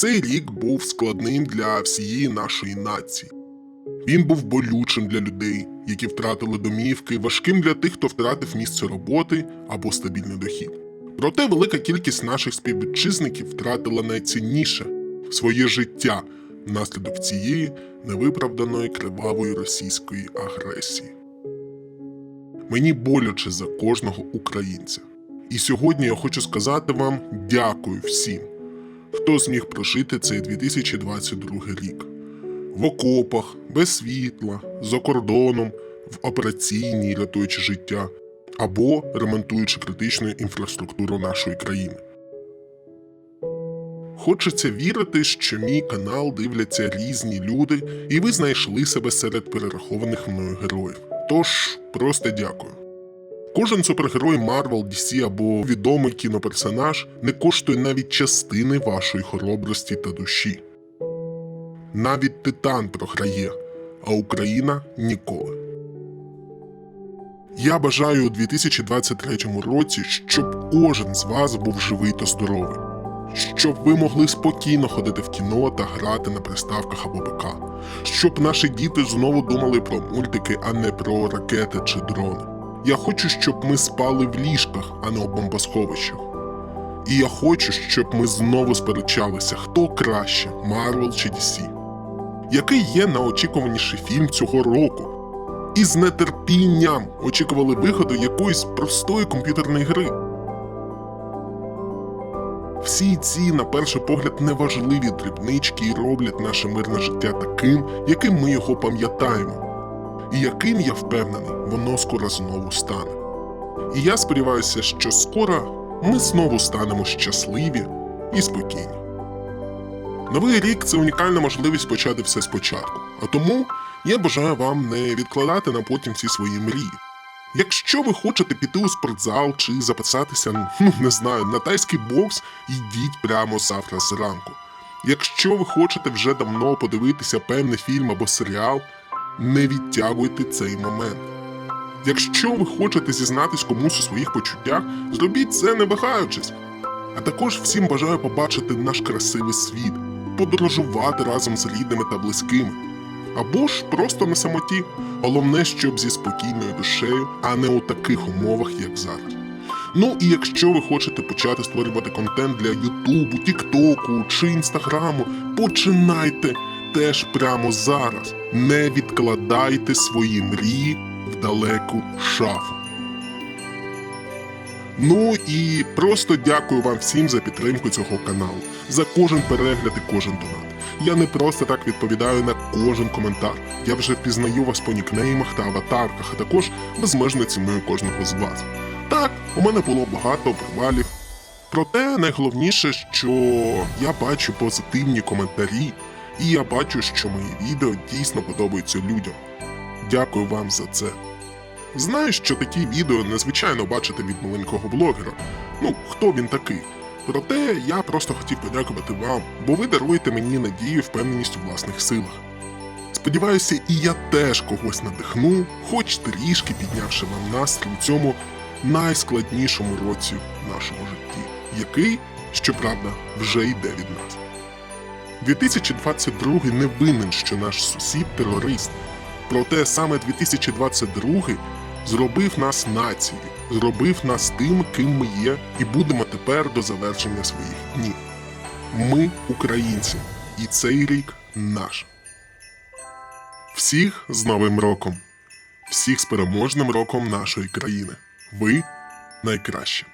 Цей рік був складним для всієї нашої нації. Він був болючим для людей, які втратили домівки, важким для тих, хто втратив місце роботи або стабільний дохід. Проте велика кількість наших співвітчизників втратила найцінніше своє життя внаслідок цієї невиправданої кривавої російської агресії. Мені боляче за кожного українця. І сьогодні я хочу сказати вам дякую всім, хто зміг прожити цей 2022 рік. В окопах, без світла, за кордоном, в операційній, рятуючи життя, або ремонтуючи критичну інфраструктуру нашої країни. Хочеться вірити, що мій канал дивляться різні люди, і ви знайшли себе серед перерахованих мною героїв. Тож просто дякую. Кожен супергерой Marvel, DC або відомий кіноперсонаж не коштує навіть частини вашої хоробрості та душі. Навіть Титан програє, а Україна ніколи. Я бажаю у 2023 році, щоб кожен з вас був живий та здоровий, щоб ви могли спокійно ходити в кіно та грати на приставках або ПК, щоб наші діти знову думали про мультики, а не про ракети чи дрони. Я хочу, щоб ми спали в ліжках, а не у бомбосховищах. І я хочу, щоб ми знову сперечалися, хто краще, Марвел чи DC. Який є найочікуваніший фільм цього року? І з нетерпінням очікували виходу якоїсь простої комп'ютерної гри. Всі ці, на перший погляд, неважливі дрібнички і роблять наше мирне життя таким, яким ми його пам'ятаємо, і яким я впевнений, воно скоро знову стане. І я сподіваюся, що скоро ми знову станемо щасливі і спокійні. Новий рік це унікальна можливість почати все спочатку. А тому я бажаю вам не відкладати на потім всі свої мрії. Якщо ви хочете піти у спортзал чи записатися, ну не знаю, на тайський бокс, йдіть прямо завтра зранку. Якщо ви хочете вже давно подивитися певний фільм або серіал, не відтягуйте цей момент. Якщо ви хочете зізнатись комусь у своїх почуттях, зробіть це не вагаючись. А також всім бажаю побачити наш красивий світ, подорожувати разом з рідними та близькими. Або ж просто на самоті. Головне, щоб зі спокійною душею, а не у таких умовах, як зараз. Ну і якщо ви хочете почати створювати контент для Ютубу, Тіктоку чи Інстаграму, починайте теж прямо зараз. Не відкладайте свої мрії в далеку шафу. Ну і просто дякую вам всім за підтримку цього каналу, за кожен перегляд і кожен донат. Я не просто так відповідаю на кожен коментар. Я вже впізнаю вас по нікнеймах та аватарках, а також безмежно ціную кожного з вас. Так, у мене було багато провалів. Проте найголовніше, що я бачу позитивні коментарі, і я бачу, що мої відео дійсно подобаються людям. Дякую вам за це. Знаю, що такі відео незвичайно бачити від маленького блогера. Ну, хто він такий? Проте я просто хотів подякувати вам, бо ви даруєте мені надію впевненість у власних силах. Сподіваюся, і я теж когось надихну, хоч трішки піднявши вам настрій у цьому найскладнішому році в нашому житті, який, щоправда, вже йде від нас. 2022 не винен, що наш сусід терорист. Проте саме 2022 зробив нас нацією, зробив нас тим, ким ми є, і будемо тепер до завершення своїх днів. Ми українці, і цей рік наш. Всіх з Новим роком! Всіх з переможним роком нашої країни. Ви найкраще.